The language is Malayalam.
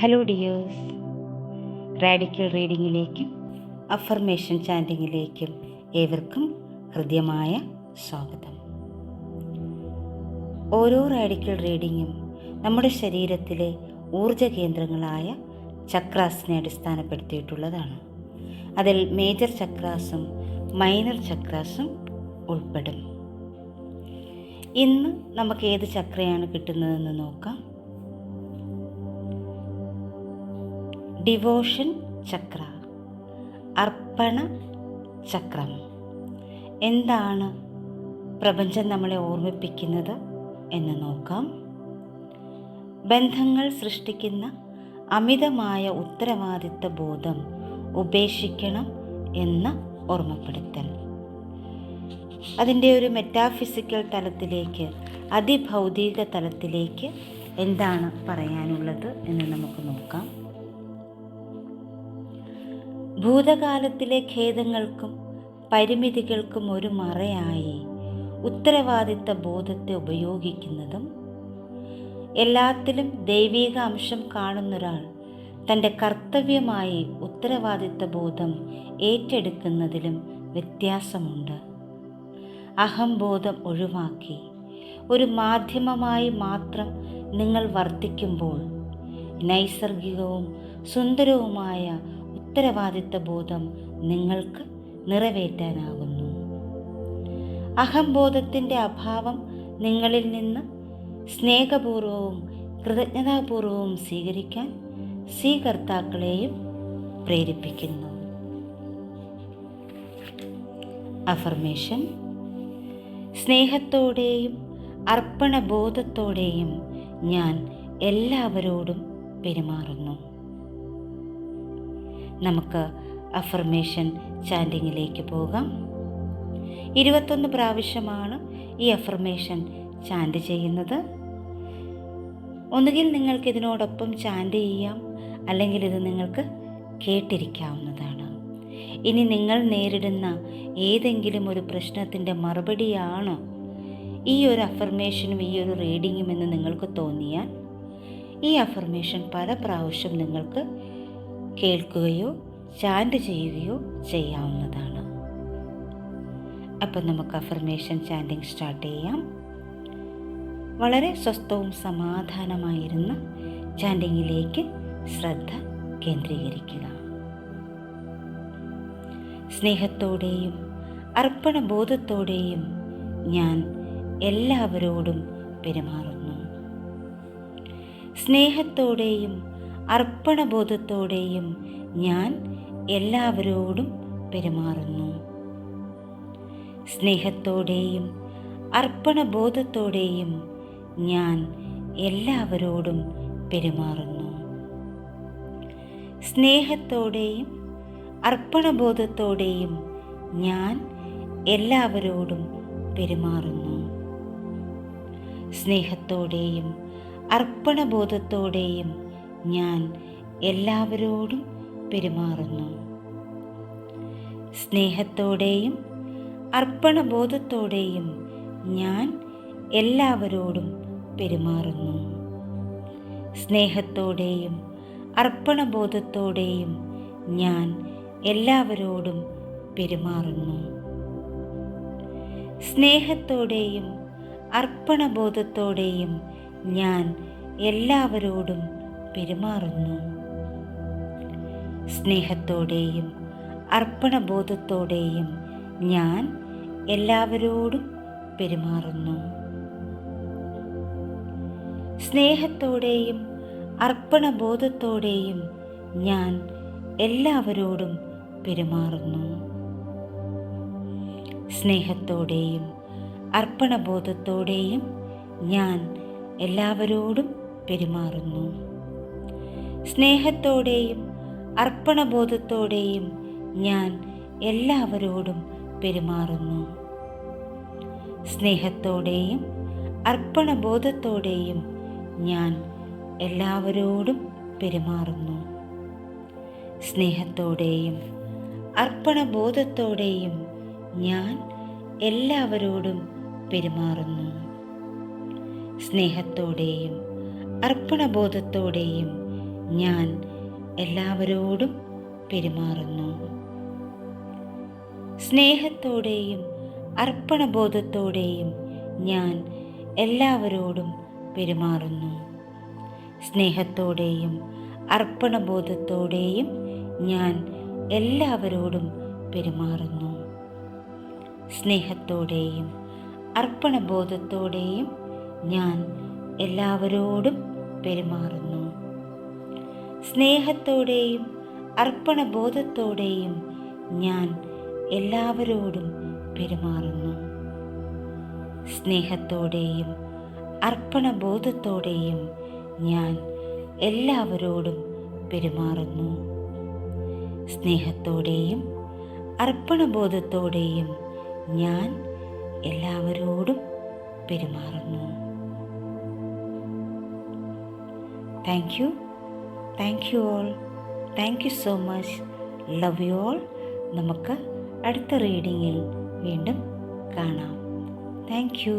ഹലോ ഡിയേഴ്സ് റാഡിക്കൽ റീഡിങ്ങിലേക്കും അഫർമേഷൻ ചാന്റിങ്ങിലേക്കും ഏവർക്കും ഹൃദ്യമായ സ്വാഗതം. ഓരോ റാഡിക്കൽ റീഡിങ്ങും നമ്മുടെ ശരീരത്തിലെ ഊർജ കേന്ദ്രങ്ങളായ ചക്രാസിനെ അടിസ്ഥാനപ്പെടുത്തിയിട്ടുള്ളതാണ്. അതിൽ മേജർ ചക്രാസും മൈനർ ചക്രാസും ഉൾപ്പെടും. ഇന്ന് നമുക്ക് ഏത് ചക്രയാണ് കിട്ടുന്നതെന്ന് നോക്കാം. ഡിവോഷൻ ചക്ര അർപ്പണ ചക്രം. എന്താണ് പ്രപഞ്ചം നമ്മളെ ഓർമ്മിപ്പിക്കുന്നത് എന്ന് നോക്കാം. ബന്ധങ്ങൾ സൃഷ്ടിക്കുന്ന അമിതമായ ഉത്തരവാദിത്ത ബോധം ഉപേക്ഷിക്കണം എന്ന ഓർമ്മപ്പെടുത്തൽ. അതിന്റെ ഒരു മെറ്റാഫിസിക്കൽ തലത്തിലേക്ക് അതിഭൗതിക തലത്തിലേക്ക് എന്താണ് പറയാനുള്ളത് എന്ന് നമുക്ക് നോക്കാം. ഭൂതകാലത്തിലെ ഖേദങ്ങൾക്കും പരിമിതികൾക്കും ഒരു മറയായി ഉത്തരവാദിത്ത ബോധത്തെ ഉപയോഗിക്കുന്നതും എല്ലാത്തിലും ദൈവീക അംശം കാണുന്നൊരാൾ തന്റെ കർത്തവ്യമായി ഉത്തരവാദിത്ത ബോധം ഏറ്റെടുക്കുന്നതിലും വ്യത്യാസമുണ്ട്. അഹംബോധം ഒഴിവാക്കി ഒരു മാധ്യമമായി മാത്രം നിങ്ങൾ വർത്തിക്കുമ്പോൾ നൈസർഗികവും സുന്ദരവുമായ ഉത്തരവാദിത്ത ബോധം നിങ്ങൾക്ക് നിറവേറ്റാനാകുന്നു. അഹംബോധത്തിന്റെ അഭാവം നിങ്ങളിൽ നിന്ന് സ്നേഹപൂർവവും കൃതജ്ഞതാപൂർവവും സ്വീകരിക്കാൻ സ്വീകർത്താക്കളെയും പ്രേരിപ്പിക്കുന്നു. അഫർമേഷൻ സ്നേഹത്തോടെയും അർപ്പണബോധത്തോടെയും ഞാൻ എല്ലാവരോടും പെരുമാറുന്നു. നമുക്ക് അഫർമേഷൻ ചാൻഡിങ്ങിലേക്ക് പോകാം. ഇരുപത്തൊന്ന് പ്രാവശ്യമാണ് ഈ അഫർമേഷൻ ചാൻഡ് ചെയ്യുന്നത്. ഒന്നുകിൽ നിങ്ങൾക്ക് ഇതിനോടൊപ്പം ചാൻഡ് ചെയ്യാം അല്ലെങ്കിൽ ഇത് നിങ്ങൾക്ക് കേട്ടിരിക്കാവുന്നതാണ്. ഇനി നിങ്ങൾ നേരിടുന്ന ഏതെങ്കിലും ഒരു പ്രശ്നത്തിന്റെ മറുപടിയാണ് ഈ ഒരു അഫർമേഷനും ഈ ഒരു റീഡിങ്ങും എന്ന് നിങ്ങൾക്ക് തോന്നിയാൽ ഈ അഫർമേഷൻ പല പ്രാവശ്യം നിങ്ങൾക്ക് കേൾക്കുകയോ ചാൻഡ് ചെയ്യുകയോ ചെയ്യാവുന്നതാണ്. അപ്പം നമുക്ക് അഫർമേഷൻ ചാൻഡിങ് സ്റ്റാർട്ട് ചെയ്യാം. വളരെ സ്വസ്ഥവും സമാധാനമായിരുന്ന ചാൻഡിങ്ങിലേക്ക് ശ്രദ്ധ കേന്ദ്രീകരിക്കുക. സ്നേഹത്തോടെയും അർപ്പണബോധത്തോടെയും ഞാൻ എല്ലാവരോടും പെരുമാറുന്നു. സ്നേഹത്തോടെയും അർപ്പണബോധത്തോടെയും ഞാൻ എല്ലാവരോടും പെരുമാറുന്നു. സ്നേഹത്തോടെയും അർപ്പണബോധത്തോടെയും ഞാൻ എല്ലാവരോടും പെരുമാറുന്നു. സ്നേഹത്തോടെയും അർപ്പണബോധത്തോടെയും ഞാൻ എല്ലാവരോടും പെരുമാറുന്നു. സ്നേഹത്തോടെയും അർപ്പണബോധത്തോടെയും ഞാൻ എല്ലാവരോടും പെരുമാറുന്നു. സ്നേഹത്തോടെയും അർപ്പണബോധത്തോടെയും ഞാൻ എല്ലാവരോടും പെരുമാറുന്നു. സ്നേഹത്തോടെയും അർപ്പണബോധത്തോടെയും ഞാൻ എല്ലാവരോടും പെരുമാറുന്നു. സ്നേഹത്തോടെയും അർപ്പണബോധത്തോടെയും ഞാൻ എല്ലാവരോടും പെരുമാറുന്നു. സ്നേഹത്തോടെയും അർപ്പണബോധത്തോടെയും ഞാൻ എല്ലാവരോടും പെരുമാറുന്നു. സ്നേഹത്തോടെയും അർപ്പണബോധത്തോടെയും ഞാൻ എല്ലാവരോടും പെരുമാറുന്നു. സ്നേഹത്തോടെയും അർപ്പണബോധത്തോടെയും ഞാൻ എല്ലാവരോടും പെരുമാറുന്നു. സ്നേഹത്തോടെയും അർപ്പണബോധത്തോടെയും ഞാൻ എല്ലാവരോടും പെരുമാറുന്നു. സ്നേഹത്തോടെയും അർപ്പണബോധത്തോടെയും ഞാൻ എല്ലാവരോടും പെരുമാറുന്നു. സ്നേഹത്തോടെയും അർപ്പണബോധത്തോടെയും ഞാൻ എല്ലാവരോടും പെരുമാറുന്നു. സ്നേഹത്തോടെയും അർപ്പണബോധത്തോടെയും ഞാൻ എല്ലാവരോടും പെരുമാറുന്നു. സ്നേഹത്തോടെയും അർപ്പണബോധത്തോടെയും ഞാൻ എല്ലാവരോടും പെരുമാറുന്നു. സ്നേഹത്തോടെയും അർപ്പണബോധത്തോടെയും ഞാൻ എല്ലാവരോടും പെരുമാറുന്നു. സ്നേഹത്തോടെയും അർപ്പണബോധത്തോടെയും ഞാൻ എല്ലാവരോടും പെരുമാറുന്നു. സ്നേഹത്തോടെയും അർപ്പണബോധത്തോടെയും ഞാൻ എല്ലാവരോടും പെരുമാറുന്നു. സ്നേഹത്തോടെയും അർപ്പണബോധത്തോടെയും ഞാൻ എല്ലാവരോടും പെരുമാറുന്നു. സ്നേഹത്തോടെയും അർപ്പണബോധത്തോടെയും ഞാൻ എല്ലാവരോടും പെരുമാറുന്നു. Thank you thank you all thank you so much love you all നമുക്ക് അടുത്ത റീഡിങ്ങിൽ വീണ്ടും കാണാം. Thank you